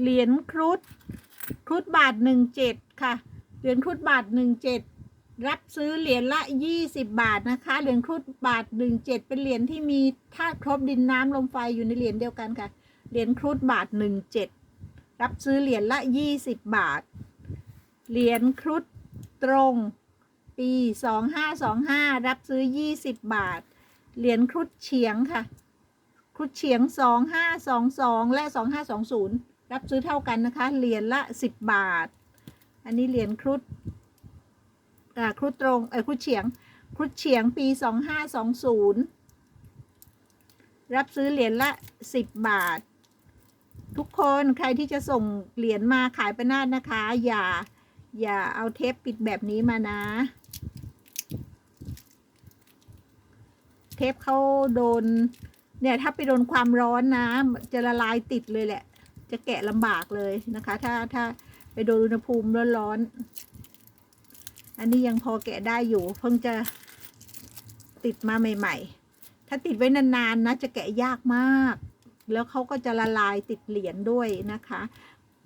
เหรียญครุฑครุฑบาทหนึ่งเจ็ดค่ะ เหรียญครุฑบาทหนึ่งเจ็ดรับซื้อเหรียญละยี่สิบบาทนะคะ เหรียญครุฑบาทหนึ่งเจ็ดเป็นเหรียญที่มีธาตุครบดินน้ำลมไฟอยู่ในเหรียญเดียวกันค่ะ เหรียญครุฑบาทหนึ่งเจ็ดรับซื้อเหรียญละยี่สิบบาท เหรียญครุฑตรง ปีสองห้าสองห้ารับซื้อยี่สิบบาท เหรียญครุฑเฉียงค่ะ ครุฑเฉียงสองห้าสองสองและสองห้าสองศูนย์ รับซื้อเท่ากันนะคะ เหรียญละสิบบาท อันนี้เหรียญครุฑอ่าครุฑตรงเออครุฑเฉียง ครุฑเฉียงปีสองห้าสองศูนย์รับซื้อเหรียญละสิบบาท ทุกคนใครที่จะส่งเหรียญมาขายประนาดนะคะ อย่าอย่าเอาเทปปิดแบบนี้มานะ เทปเขาโดนเนี่ยถ้าไปโดนความร้อนนะ จะละลายติดเลยแหละ จะแกะลำบากเลยนะคะ ถ้าถ้าไปโดนอุณหภูมิร้อนๆอันนี้ยังพอแกะได้อยู่ เพิ่งจะติดมาใหม่ ๆ ถ้าติดไว้นานๆนะจะแกะยากมาก แล้วเขาก็จะละลายติดเหรียญด้วยนะคะ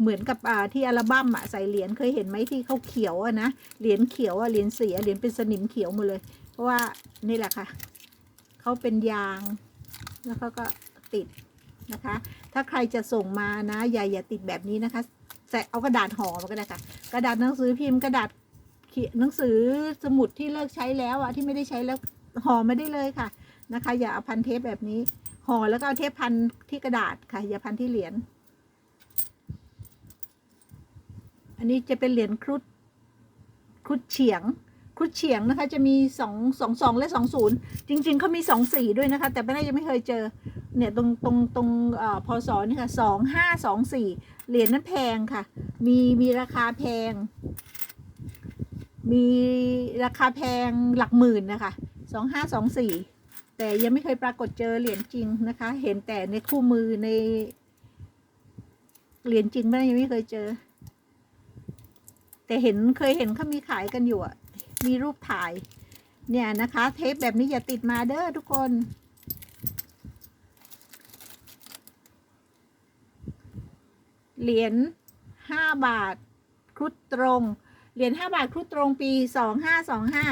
เหมือนกับที่อัลบั้มอะใส่เหรียญเคยเห็นไหมที่เขาเขียวอะนะเหรียญเขียวอะเหรียญเสียเหรียญเป็นสนิมเขียวหมดเลย เพราะว่านี่แหละค่ะเขาเป็นยางแล้วเขาก็ติด นะคะ ถ้าใครจะส่งมานะอย่าอย่าติดแบบนี้นะคะใส่เอากระดาษห่อมาก็ได้ค่ะ กระดาษหนังสือพิมพ์กระดาษเขียนหนังสือสมุดที่เลิกใช้แล้วอะที่ไม่ได้ใช้แล้วห่อไม่ได้เลยค่ะนะคะ อย่าเอาพันเทปแบบนี้ห่อแล้วก็เอาเทปพันที่กระดาษค่ะ อย่าพันที่เหรียญอันนี้จะเป็นเหรียญครุฑครุฑเฉียงครุฑเฉียงนะคะ จะมีสองสองสองและสองศูนย์จริงๆเขามีสองสี่ด้วยนะคะ แต่ไม่ได้ยังไม่เคยเจอ เนี่ยตรงตรงตรงอ่อพศนี่ค่ะสองห้าสองสี่เหรียญนั้นแพงค่ะ มีมีราคาแพง มีราคาแพงหลักหมื่นนะคะสองห้าสองสี่แต่ยังไม่เคยปรากฏเจอเหรียญจริงนะคะ เห็นแต่ในคู่มือในเหรียญจริงไม่ได้ยังไม่เคยเจอ แต่เห็นเคยเห็นเขามีขายกันอยู่อะมีรูปถ่าย เนี่ยนะคะ เทปแบบนี้อย่าติดมาเด้อทุกคน เหรียญห้าบาทครุฑตรง เหรียญห้าบาทครุฑตรงปีสองห้าสองห้า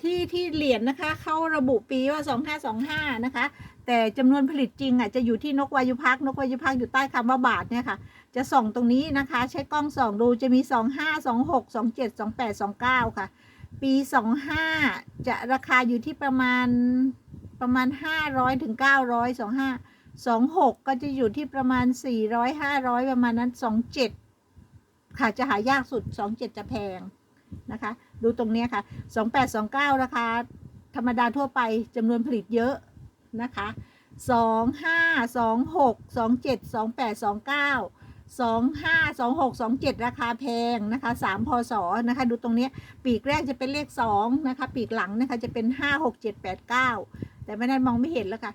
ที่ที่เหรียญนะคะเข้าระบุปีว่าสองห้าสองห้านะคะ แต่จำนวนผลิตจริงอะจะอยู่ที่นกวายุพักนกวายุพักอยู่ใต้คำว่าบาทเนี่ยค่ะ จะส่องตรงนี้นะคะ ใช้กล้องส่องดูจะมีสองห้าสองหกสองเจ็ดสองแปดสองเก้าค่ะ ปีสองห้าจะราคาอยู่ที่ประมาณประมาณห้าร้อยถึงเก้าร้อยสองห้า สองหกก็จะอยู่ที่ประมาณสี่ร้อยห้าร้อยประมาณนั้นสองเจ็ดค่ะจะหายากสุดสองเจ็ดจะแพงนะคะ ดูตรงนี้ค่ะสองแปดสองเก้าราคาธรรมดาทั่วไปจำนวนผลิตเยอะนะคะสองห้าสองหกสองเจ็ดสองแปดสองเก้าสองห้าสองหกสองเจ็ดราคาแพงนะคะสามพศนะคะ ดูตรงนี้ปีกแรกจะเป็นเลขสองนะคะ ปีกหลังนะคะจะเป็นห้าหกเจ็ดแปดเก้าแต่ไม่ได้มองไม่เห็นแล้วค่ะ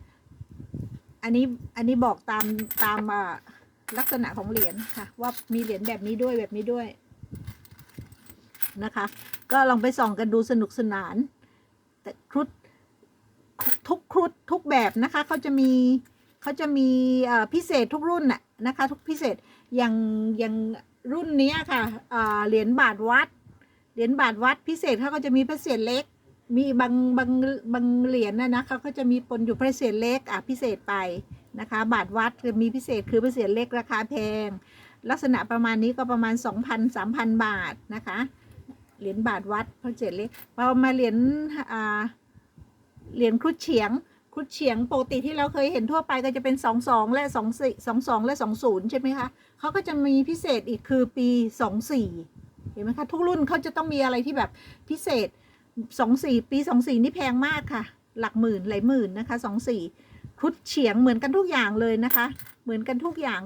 อันนี้อันนี้บอกตามตามอ่าลักษณะของเหรียญค่ะ ว่ามีเหรียญแบบนี้ด้วยแบบนี้ด้วยนะคะ ก็ลองไปส่องกันดูสนุกสนาน แต่ครุฑทุกครุฑทุกแบบนะคะเขาจะมีเขาจะมีพิเศษทุกรุ่นน่ะนะคะ ทุกพิเศษอย่างอย่างรุ่นนี้ค่ะเหรียญบาทวัดเหรียญบาทวัดพิเศษเขาก็จะมีพระเศษเล็ก มีบางบางบางเหรียญนะนะเขาก็จะมีปนอยู่พระเศษเล็กอะพิเศษไปนะคะ บาทวัดจะมีพิเศษคือพระเศษเล็กราคาแพง ลักษณะประมาณนี้ก็ประมาณ 2,000 3,000 บาทนะคะ เหรียญบาทวัดพระเศษเล็กพอมาเหรียญอ่าเหรียญครุฑเฉียงครุฑเฉียงปกติที่เราเคยเห็นทั่วไปก็จะเป็นสองสองและสองสี่สองสองและสองศูนย์ใช่ไหมคะเขาก็จะมีพิเศษอีกคือปีสองสี่เห็นไหมคะ ทุกรุ่นเขาจะต้องมีอะไรที่แบบพิเศษ สองสี่ปีสองสี่นี่แพงมากค่ะ หลักหมื่นหลายหมื่นนะคะสองสี่ครุฑเฉียงเหมือนกันทุกอย่างเลยนะคะ เหมือนกันทุกอย่าง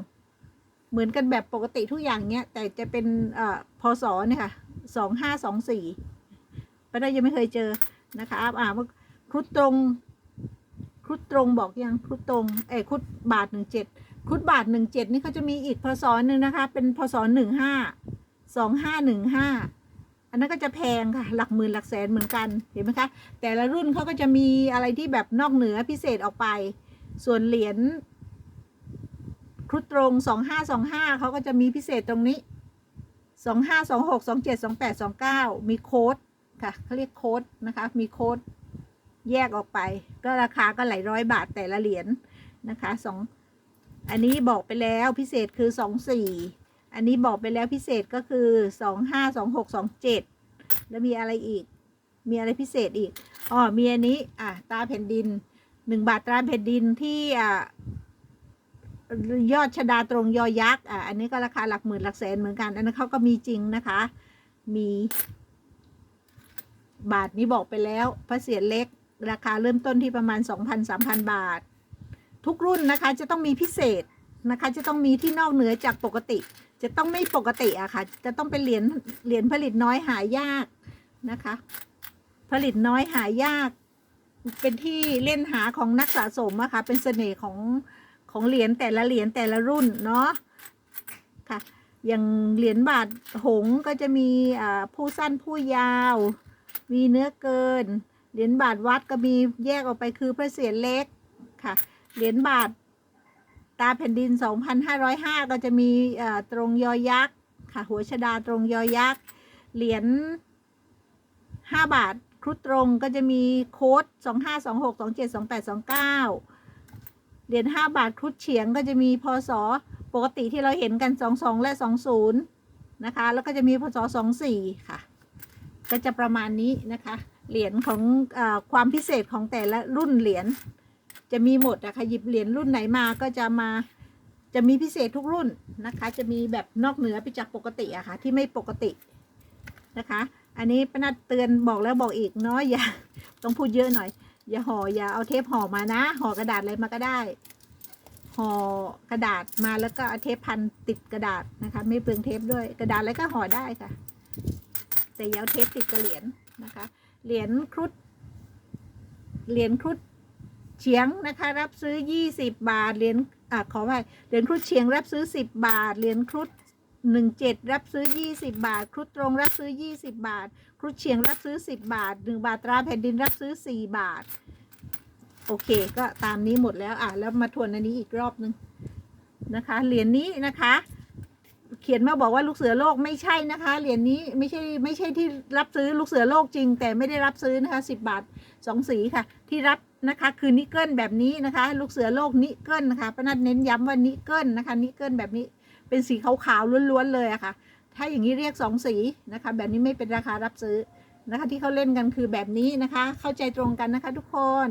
เหมือนกันแบบปกติทุกอย่างเนี้ย แต่จะเป็นเอ่อพศเนี่ยค่ะสองห้าสองสี่ป้าได้ยังไม่เคยเจอนะคะอ่าว่าครุฑตรงครุฑตรงบอกยังครุฑตรงเอ้ครุฑบาทหนึ่งเจ็ดครุฑบาทหนึ่งเจ็ดนี่เขาจะมีอีกพศหนึ่งนะคะ เป็นพศหนึ่งห้าสองห้าหนึ่งห้า อันนั้นก็จะแพงค่ะ หลักหมื่นหลักแสนเหมือนกัน เห็นไหมคะ แต่ละรุ่นเขาก็จะมีอะไรที่แบบนอกเหนือพิเศษออกไป ส่วนเหรียญครุฑตรงสองห้าสองห้าเขาก็จะมีพิเศษตรงนี้สองห้าสองหกสองเจ็ดสองแปดสองเก้ามีโค้ดค่ะเขาเรียกโค้ดนะคะ มีโค้ดแยกออกไป ก็ราคาก็หลายร้อยบาทแต่ละเหรียญนะคะสองอันนี้บอกไปแล้วพิเศษคือสองสี่ อันนี้บอกไปแล้วพิเศษก็คือสองห้าสองหกสองเจ็ดแล้วมีอะไรอีก มีอะไรพิเศษอีกอ๋อมีอันนี้อะตราแผ่นดินหนึ่งบาทตราแผ่นดินที่อะยอดชดาตรงยอยักษ์อะอันนี้ก็ราคาหลักหมื่นหลักแสนเหมือนกัน อันนั้นเขาก็มีจริงนะคะ มีบาทนี้บอกไปแล้วพระเศียรเล็ก ราคาเริ่มต้นที่ประมาณ 2,000-3,000 บาท ทุกรุ่นนะคะจะต้องมีพิเศษ นะคะ จะต้องมีที่นอกเหนือจากปกติ จะต้องไม่ปกติอะค่ะ จะต้องเป็นเหรียญเหรียญผลิตน้อยหายากนะคะ ผลิตน้อยหายาก เป็นที่เล่นหาของนักสะสมอะค่ะ เป็นเสน่ห์ของของเหรียญแต่ละเหรียญแต่ละรุ่นเนาะค่ะ อย่างเหรียญบาทหงก็จะมีผู้สั้นผู้ยาว มีเนื้อเกิน เหรียญบาทวัดก็มีแยกออกไปคือพระเศียรเล็กค่ะ เหรียญบาท ตาแผ่นดิน 2,505 ก็จะมีตรงยอยักษ์ค่ะหัวชดาตรงยอยักษ์เหรียญ5บาทครุฑตรงก็จะมีโค้ด 2526 27 28 29 เหรียญ5บาทครุฑเฉียงก็จะมีพศปกติที่เราเห็นกัน 22 และ 20 นะคะ แล้วก็จะมีพศ 24 ค่ะ ก็จะประมาณนี้นะคะ เหรียญของอความพิเศษของแต่ละรุ่นเหรียญ จะมีหมดนะคะหยิบเหรียญรุ่นไหนมาก็จะมาจะมีพิเศษทุกรุ่นนะคะ จะมีแบบนอกเหนือไปจากปกติอะค่ะ ที่ไม่ปกตินะคะ อันนี้ป้านัดเตือนบอกแล้วบอกอีกเนาะอย่าต้องพูดเยอะหน่อย อย่าห่ออย่าเอาเทปห่อมานะ ห่อกระดาษอะไรมาก็ได้ห่อกระดาษมาแล้วก็เอาเทปพันติดกระดาษนะคะ ไม่เปลืองเทปด้วยกระดาษอะไรก็ห่อได้ค่ะ แต่อยาวเทปติดกับเหรียญนะคะ เหรียญครุฑเหรียญครุฑ เฉียงนะคะ รับซื้อ 20 บาท เหรียญอะขอไปเหรียญครุฑเฉียงรับซื้อ 10 บาท เหรียญครุฑ17 รับซื้อ 20 บาท ครุฑตรงรับซื้อ 20 บาท ครุฑเฉียงรับซื้อ 10 บาท 1 บาทตราแผ่นดินรับซื้อ 4 บาท โอเค ก็ตามนี้หมดแล้วอะแล้วมาทวนอันนี้อีกรอบนึงนะคะ เหรียญนี้นะคะเขียนมาบอกว่าลูกเสือโลกไม่ใช่นะคะ เหรียญนี้ไม่ใช่ไม่ใช่ที่รับซื้อลูกเสือโลกจริง แต่ไม่ได้รับซื้อนะคะสิบาทสองสีค่ะ ที่รับ นะคะ คือนิกเกิลแบบนี้นะคะ ลูกเสือโลกนิกเกิลนะคะป้านัดเน้นย้ำว่านิกเกิลนะคะนิกเกิลแบบนี้เป็นสีขาวๆล้วนๆเลยอะค่ะ ถ้าอย่างนี้เรียกสองสีนะคะ แบบนี้ไม่เป็นราคารับซื้อนะคะ ที่เขาเล่นกันคือแบบนี้นะคะ เข้าใจตรงกันนะคะทุกคน